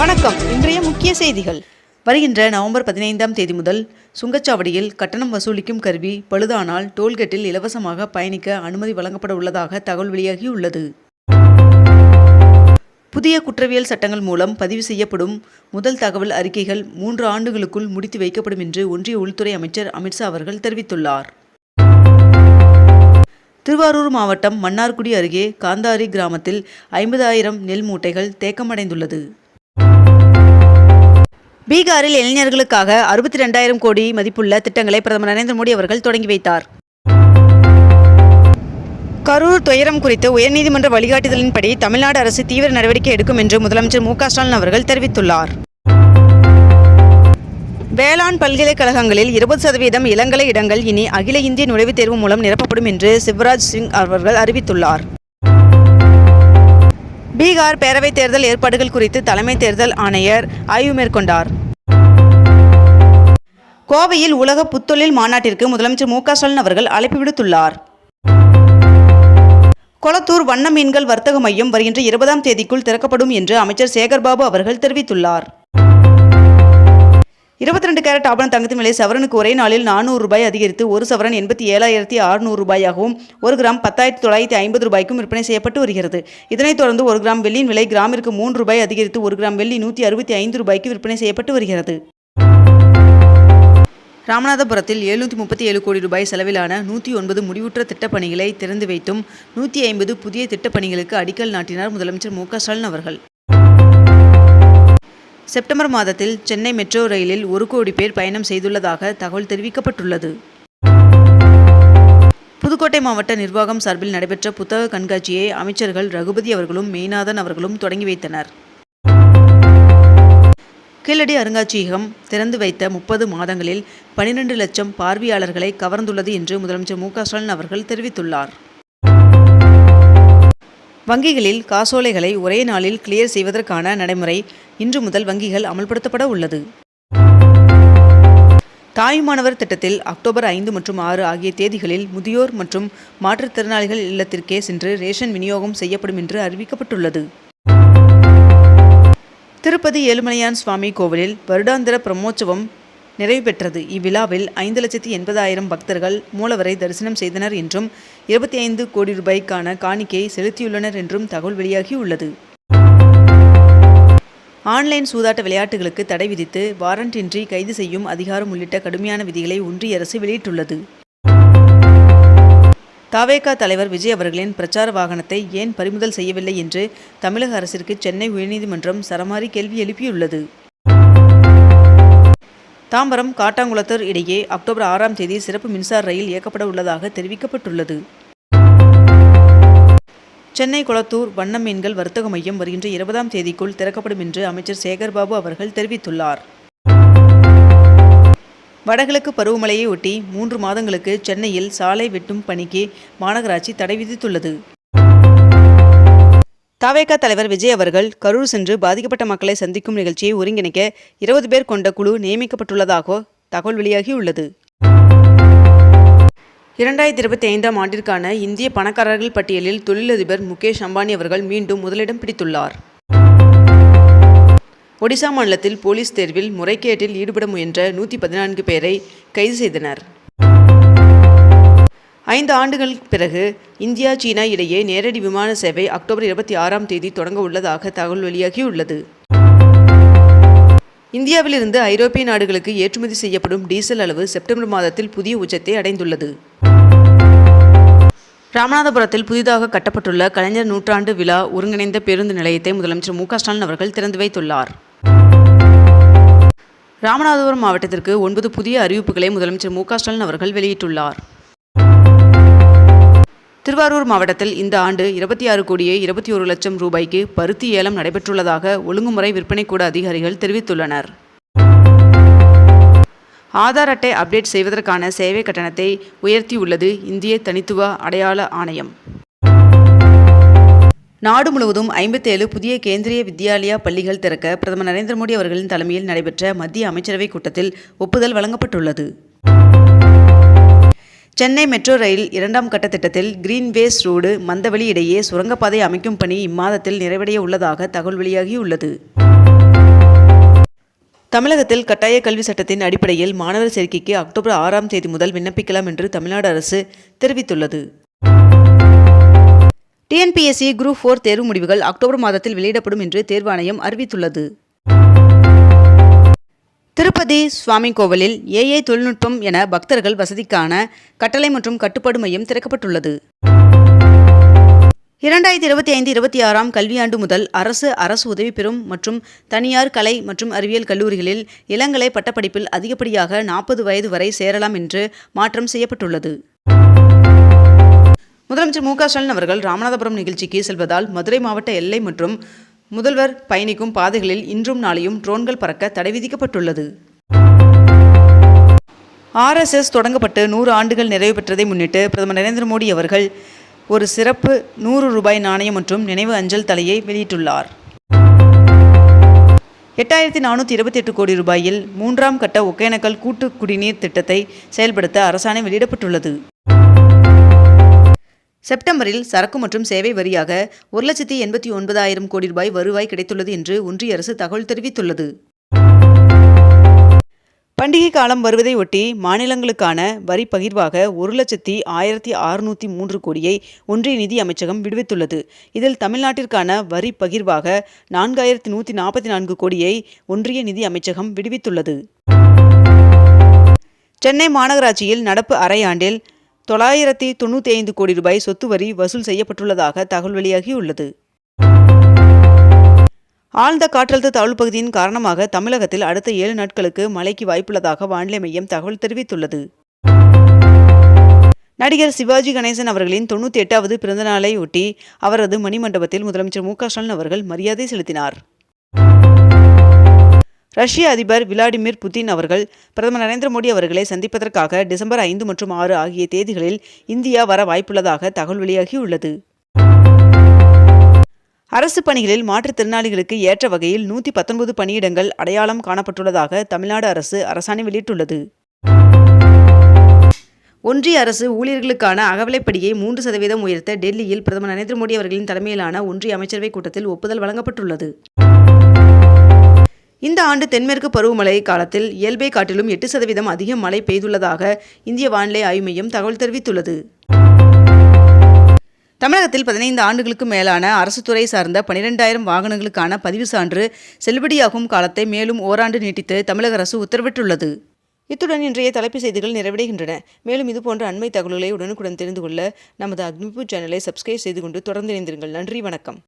வணக்கம். இன்றைய முக்கிய செய்திகள். வருகின்ற நவம்பர் பதினைந்தாம் தேதி முதல் சுங்கச்சாவடியில் கட்டணம் வசூலிக்கும் கருவி பழுதானால் டோல்கேட்டில் இலவசமாக பயணிக்க அனுமதி வழங்கப்பட உள்ளதாக தகவல் வெளியாகியுள்ளது. புதிய குற்றவியல் சட்டங்கள் மூலம் பதிவு செய்யப்படும் முதல் தகவல் அறிக்கைகள் மூன்று ஆண்டுகளுக்குள் முடித்து வைக்கப்படும் என்று ஒன்றிய உள்துறை அமைச்சர் அமித்ஷா அவர்கள் தெரிவித்துள்ளார். திருவாரூர் மாவட்டம் மன்னார்குடி அருகே காந்தாரி கிராமத்தில் ஐம்பதாயிரம் நெல் மூட்டைகள் தேக்கமடைந்துள்ளது. பீகாரில் இளைஞர்களுக்காக அறுபத்தி ரெண்டாயிரம் கோடி மதிப்புள்ள திட்டங்களை பிரதமர் நரேந்திர மோடி அவர்கள் தொடங்கி வைத்தார். கரூர் துயரம் குறித்து உயர்நீதிமன்ற வழிகாட்டுதலின்படி தமிழ்நாடு அரசு தீவிர நடவடிக்கை எடுக்கும் என்று முதலமைச்சர் மு ஸ்டாலின் அவர்கள் தெரிவித்துள்ளார். வேளாண் பல்கலைக்கழகங்களில் இருபது சதவீதம் இளங்கலை இடங்கள் இனி அகில இந்திய நுழைவுத் தேர்வு மூலம் நிரப்பப்படும் என்று சிவராஜ் சிங் அவர்கள் அறிவித்துள்ளார். பீகார் பேரவைத் தேர்தல் ஏற்பாடுகள் குறித்து தலைமை தேர்தல் ஆணையர் ஆய்வு மேற்கொண்டார். கோவையில் உலக புத்தொழில் மாநாட்டிற்கு முதலமைச்சர் மு க ஸ்டாலின் அவர்கள் அழைப்பு விடுத்துள்ளார். கொளத்தூர் வண்ண மீன்கள் வர்த்தக மையம் வருகின்ற இருபதாம் தேதிக்குள் திறக்கப்படும் என்று அமைச்சர் சேகர்பாபு அவர்கள் தெரிவித்துள்ளார். இருபத்தி ரெண்டு கேரட் ஆபரண தங்கத்தின் விலை சவரனுக்கு ஒரே நாளில் நானூறு ரூபாய் அதிகரித்து ஒரு சவரன் எண்பத்தி ஏழாயிரத்தி அறுநூறு ரூபாயாகவும் ஒரு கிராம் பத்தாயிரத்தி தொள்ளாயிரத்தி ஐம்பது ரூபாய்க்கும் விற்பனை செய்யப்பட்டு வருகிறது. இதனைத் தொடர்ந்து ஒரு கிராம் வெள்ளியின் விலை கிராமிற்கு மூன்று ரூபாய் அதிகரித்து ஒரு கிராம் வெள்ளி நூற்றி அறுபத்தி ஐந்து ரூபாய்க்கு விற்பனை செய்யப்பட்டு வருகிறது. ராமநாதபுரத்தில் எழுநூற்றி முப்பத்தி ஏழு கோடி ரூபாய் செலவிலான நூற்றி ஒன்பது முடிவுற்ற திட்டப்பணிகளை திறந்து வைத்தும் நூற்றி ஐம்பது புதிய திட்டப்பணிகளுக்கு அடிக்கல் நாட்டினார் முதலமைச்சர் மு க ஸ்டாலின் அவர்கள். செப்டம்பர் மாதத்தில் சென்னை மெட்ரோ ரயிலில் ஒரு கோடி பேர் பயணம் செய்துள்ளதாக தகவல் தெரிவிக்கப்பட்டுள்ளது. புதுக்கோட்டை மாவட்ட நிர்வாகம் சார்பில் நடைபெற்ற புத்தக கண்காட்சியை அமைச்சர்கள் ரகுபதி அவர்களும் மெய்நாதன் அவர்களும் தொடங்கி வைத்தனர். கீழடி அருங்காட்சியகம் திறந்து வைத்த முப்பது மாதங்களில் பனிரெண்டு லட்சம் பார்வையாளர்களை கவர்ந்துள்ளது என்று முதலமைச்சர் மு க ஸ்டாலின் அவர்கள் தெரிவித்துள்ளார். வங்கிகளில் காசோலைகளை ஒரே நாளில் கிளியர் செய்வதற்கான நடைமுறை இன்று முதல் வங்கிகள் அமல்படுத்தப்பட உள்ளது. தாயுமானவர் திட்டத்தில் அக்டோபர் ஐந்து மற்றும் ஆறு ஆகிய தேதிகளில் முதியோர் மற்றும் மாற்றுத்திறனாளிகள் இல்லத்திற்கே சென்று ரேஷன் விநியோகம் செய்யப்படும் என்று அறிவிக்கப்பட்டுள்ளது. திருப்பதி ஏழுமலையான் சுவாமி கோவிலில் வருடாந்திர பிரம்மோற்சவம் நிறைவு பெற்றது. இவ்விழாவில் ஐந்து லட்சத்தி எண்பதாயிரம் பக்தர்கள் மூலவரை தரிசனம் செய்தனர் என்றும் இருபத்தி ஐந்து கோடி ரூபாய்க்கான காணிக்கை செலுத்தியுள்ளனர் என்றும் தகவல் வெளியாகியுள்ளது. ஆன்லைன் சூதாட்ட விளையாட்டுகளுக்கு தடை விதித்து வாரண்டின்றி கைது செய்யும் அதிகாரம் உள்ளிட்ட கடுமையான விதிகளை ஒன்றிய அரசு வெளியிட்டுள்ளது. தாவேகா தலைவர் விஜய் அவர்களின் பிரச்சார வாகனத்தை ஏன் பறிமுதல் செய்யவில்லை என்று தமிழக அரசிற்கு சென்னை உயர்நீதிமன்றம் சரமாரி கேள்வி எழுப்பியுள்ளது. தாம்பரம் காட்டாங்குளத்தூர் இடையே அக்டோபர் ஆறாம் தேதி சிறப்பு மின்சார ரயில் இயக்கப்பட உள்ளதாக தெரிவிக்கப்பட்டுள்ளது. சென்னை குளத்தூர் வண்ண மீன்கள் வர்த்தக மையம் வருகின்ற இருபதாம் தேதிக்குள் திறக்கப்படும் என்று அமைச்சர் சேகர்பாபு அவர்கள் தெரிவித்துள்ளார். வடகிழக்கு பருவமழையை ஒட்டி மூன்று மாதங்களுக்கு சென்னையில் சாலை வெட்டும் பணிக்கு மாநகராட்சி தடை விதித்துள்ளது. தாவேகா தலைவர் விஜய் அவர்கள் கரூர் சென்று பாதிக்கப்பட்ட மக்களை சந்திக்கும் நிகழ்ச்சியை ஒருங்கிணைக்க இருபது பேர் கொண்ட குழு நியமிக்கப்பட்டுள்ளதாக தகவல் வெளியாகியுள்ளது. இரண்டாயிரத்தி இருபத்தி ஐந்தாம் ஆண்டிற்கான இந்திய பணக்காரர்கள் பட்டியலில் தொழிலதிபர் முகேஷ் அம்பானி அவர்கள் மீண்டும் முதலிடம் பிடித்துள்ளார். ஒடிசா மாநிலத்தில் போலீஸ் தேர்வில் முறைகேட்டில் ஈடுபட முயன்ற நூற்றி பதினான்கு பேரை கைது செய்தனர். ஐந்து ஆண்டுகளுக்கு பிறகு இந்தியா சீனா இடையே நேரடி விமான சேவை அக்டோபர் இருபத்தி ஆறாம் தேதி தொடங்க உள்ளதாக தகவல் வெளியாகியுள்ளது. இந்தியாவிலிருந்து ஐரோப்பிய நாடுகளுக்கு ஏற்றுமதி செய்யப்படும் டீசல் அளவு செப்டம்பர் மாதத்தில் புதிய உச்சத்தை அடைந்துள்ளது. ராமநாதபுரத்தில் புதிதாக கட்டப்பட்டுள்ள கலைஞர் நூற்றாண்டு விழா ஒருங்கிணைந்த பேருந்து நிலையத்தை முதலமைச்சர் மு ஸ்டாலின் அவர்கள் திறந்து வைத்துள்ளார். ராமநாதபுரம் மாவட்டத்திற்கு ஒன்பது புதிய அறிவிப்புகளை முதலமைச்சர் மு ஸ்டாலின் அவர்கள் வெளியிட்டுள்ளார். திருவாரூர் மாவட்டத்தில் இந்த ஆண்டு இருபத்தி ஆறு கோடியே இருபத்தி ஒரு லட்சம் ரூபாய்க்கு பருத்தி ஏலம் நடைபெற்றுள்ளதாக ஒழுங்குமுறை விற்பனை கூட அதிகாரிகள் தெரிவித்துள்ளனர். ஆதார் அட்டை அப்டேட் செய்வதற்கான சேவை கட்டணத்தை உயர்த்தியுள்ளது இந்திய தனித்துவ அடையாள ஆணையம். நாடு முழுவதும் ஐம்பத்தேழு புதிய கேந்திரிய வித்யாலயா பள்ளிகள் திறக்க பிரதமர் நரேந்திர மோடி அவர்களின் தலைமையில் நடைபெற்ற மத்திய அமைச்சரவைக் கூட்டத்தில் ஒப்புதல் வழங்கப்பட்டுள்ளது. சென்னை மெட்ரோ ரயில் இரண்டாம் கட்ட திட்டத்தில் கிரீன்வேஸ் ரோடு மந்தவெளி இடையே சுரங்கப்பாதை அமைக்கும் பணி இம்மாதத்தில் நிறைவடைய உள்ளதாக தகவல் வெளியாகியுள்ளது. தமிழகத்தில் கட்டாய கல்வி சட்டத்தின் அடிப்படையில் மாணவர் சேர்க்கைக்கு அக்டோபர் ஆறாம் தேதி முதல் விண்ணப்பிக்கலாம் என்று தமிழ்நாடு அரசு தெரிவித்துள்ளது. டிஎன்பிஎஸ்சி குரூப் ஃபோர் தேர்வு முடிவுகள் அக்டோபர் மாதத்தில் வெளியிடப்படும் என்று தேர்வாணையம் அறிவித்துள்ளது. திருப்பதி சுவாமி கோவிலில் ஏஐ தொழில்நுட்பம் என பக்தர்கள் வசதிக்கான கட்டளை மற்றும் கட்டுப்பாடு மையம் திறக்கப்பட்டுள்ளது. இரண்டாயிரத்தி இருபத்தி ஐந்து இருபத்தி ஆறாம் கல்வியாண்டு முதல் அரசு அரசு உதவி பெறும் மற்றும் தனியார் கலை மற்றும் அறிவியல் கல்லூரிகளில் இளங்கலை பட்டப்படிப்பில் அதிகப்படியாக நாற்பது வயது வரை சேரலாம் என்று மாற்றம் செய்யப்பட்டுள்ளது. முதலமைச்சர் மு க ஸ்டாலின் அவர்கள் ராமநாதபுரம் நிகழ்ச்சிக்கு செல்வதால் மதுரை மாவட்ட எல்லை மற்றும் முதல்வர் பயணிக்கும் பாதைகளில் இன்றும் நாளையும் ட்ரோன்கள் பறக்க தடை விதிக்கப்பட்டுள்ளது. ஆர்எஸ்எஸ் தொடங்கப்பட்டு நூறு ஆண்டுகள் நிறைவு பெற்றதை முன்னிட்டு பிரதமர் நரேந்திர மோடி அவர்கள் ஒரு சிறப்பு நூறு ரூபாய் நாணயம் மற்றும் நினைவு அஞ்சல் தலையை வெளியிட்டுள்ளார். எட்டாயிரத்தி நானூற்றி இருபத்தி எட்டு கோடி ரூபாயில் மூன்றாம் கட்ட ஒகேனக்கல் கூட்டு குடிநீர் திட்டத்தை செயல்படுத்த அரசாணை வெளியிடப்பட்டுள்ளது. செப்டம்பரில் சரக்கு மற்றும் சேவை வரியாக ஒரு லட்சத்தி எண்பத்தி ஒன்பதாயிரம் கோடி ரூபாய் வருவாய் கிடைத்துள்ளது என்று ஒன்றிய அரசு தகவல் தெரிவித்துள்ளது. பண்டிகை காலம் வருவதை ஒட்டி மாநிலங்களுக்கான வரி பகிர்வாக ஒரு லட்சத்தி ஆயிரத்தி அறுநூற்றி மூன்று கோடியை ஒன்றிய நிதி அமைச்சகம் விடுவித்துள்ளது. இதில் தமிழ்நாட்டிற்கான வரி பகிர்வாக நான்காயிரத்தி நூற்றி நாற்பத்தி நான்கு கோடியை ஒன்றிய நிதி அமைச்சகம் விடுவித்துள்ளது. சென்னை மாநகராட்சியில் நடப்பு அரையாண்டில் தொள்ளாயிரத்தி தொண்ணூற்றி ஐந்து கோடி ரூபாய் சொத்து வரி வசூல் செய்யப்பட்டுள்ளதாக தகவல் வெளியாகியுள்ளது. ஆழ்ந்த காற்றழுத்த தாழ்வு பகுதியின் காரணமாக தமிழகத்தில் அடுத்த ஏழு நாட்களுக்கு மழைக்கு வாய்ப்புள்ளதாக வானிலை மையம் தகவல் தெரிவித்துள்ளது. நடிகர் சிவாஜி கணேசன் அவர்களின் தொண்ணூற்றி எட்டாவது பிறந்தநாளை ஒட்டி அவரது மணிமண்டபத்தில் முதலமைச்சர் மு க ஸ்டாலின் அவர்கள் மரியாதை செலுத்தினார். ரஷ்ய அதிபர் விளாடிமிர் புதின் அவர்கள் பிரதமர் நரேந்திர மோடி அவர்களை சந்திப்பதற்காக டிசம்பர் ஐந்து மற்றும் ஆறு ஆகிய தேதிகளில் இந்தியா வர வாய்ப்புள்ளதாக தகவல் வெளியாகியுள்ளது. அரசு பணிகளில் மாற்றுத்திறனாளிகளுக்கு ஏற்ற வகையில் நூற்றி பத்தொன்பது பணியிடங்கள் அடையாளம் காணப்பட்டுள்ளதாக தமிழ்நாடு அரசு அரசாணை வெளியிட்டுள்ளது. ஒன்றிய அரசு ஊழியர்களுக்கான அகவிலைப்படியை மூன்று சதவீதம் உயர்த்த டெல்லியில் பிரதமர் நரேந்திர மோடி அவர்களின் தலைமையிலான ஒன்றிய அமைச்சரவைக் கூட்டத்தில் ஒப்புதல் வழங்கப்பட்டுள்ளது. இந்த ஆண்டு தென்மேற்கு பருவமழை காலத்தில் இயல்பை காட்டிலும் எட்டு சதவீதம் அதிக மழை பெய்துள்ளதாக இந்திய வானிலை ஆய்வு மையம் தகவல் தெரிவித்துள்ளது. தமிழகத்தில் பதினைந்து ஆண்டுகளுக்கு மேலான அரசு துறை சார்ந்த பனிரெண்டாயிரம் வாகனங்களுக்கான பதிவு சான்று செல்லுபடியாகும் காலத்தை மேலும் ஓராண்டு நீட்டித்து தமிழக அரசு உத்தரவிட்டுள்ளது. இத்துடன் இன்றைய தலைப்புச் செய்திகள் நிறைவடைகின்றன. மேலும் இதுபோன்ற அண்மை தகவல்களை உடனுக்குடன் தெரிந்து கொள்ள நமது அக்னிபூ சேனலை சப்ஸ்கிரைப் செய்து கொண்டு தொடர்ந்து இணைந்திருங்கள். நன்றி வணக்கம்.